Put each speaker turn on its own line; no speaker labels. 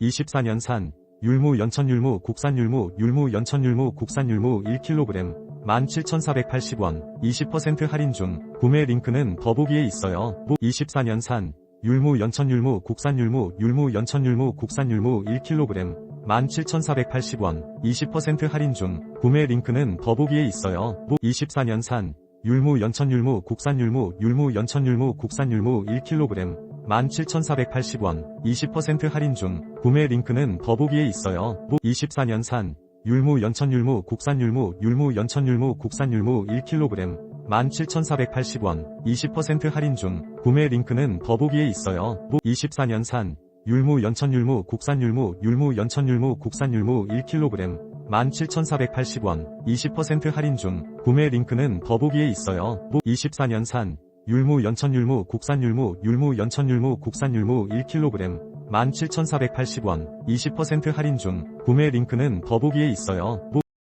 24년 산 율무 연천율무 국산율무 율무 연천율무 국산율무 1kg 17,480원 20% 할인 중 구매 링크는 더보기에 있어요. 24년 산 율무 연천율무 국산율무 율무 연천율무 국산율무 1kg 17,480원 20% 할인 중 구매 링크는 더보기에 있어요. 24년 산 율무 연천율무 국산율무 율무 연천율무 국산율무 1kg 17,480원 20% 할인 중 구매 링크는 더보기에 있어요. 24년산 율무 연천율무 국산율무 율무 연천율무 국산율무 1kg 17,480원 20% 할인 중 구매 링크는 더보기에 있어요. 24년산 율무 연천율무 국산율무 율무 연천율무 국산율무 1kg 17,480원 20% 할인 중 구매 링크는 더보기에 있어요. 24년산 율무 연천율무 국산율무 율무 연천율무 국산율무 1kg 17,480원 20% 할인 중 구매 링크는 더보기에 있어요.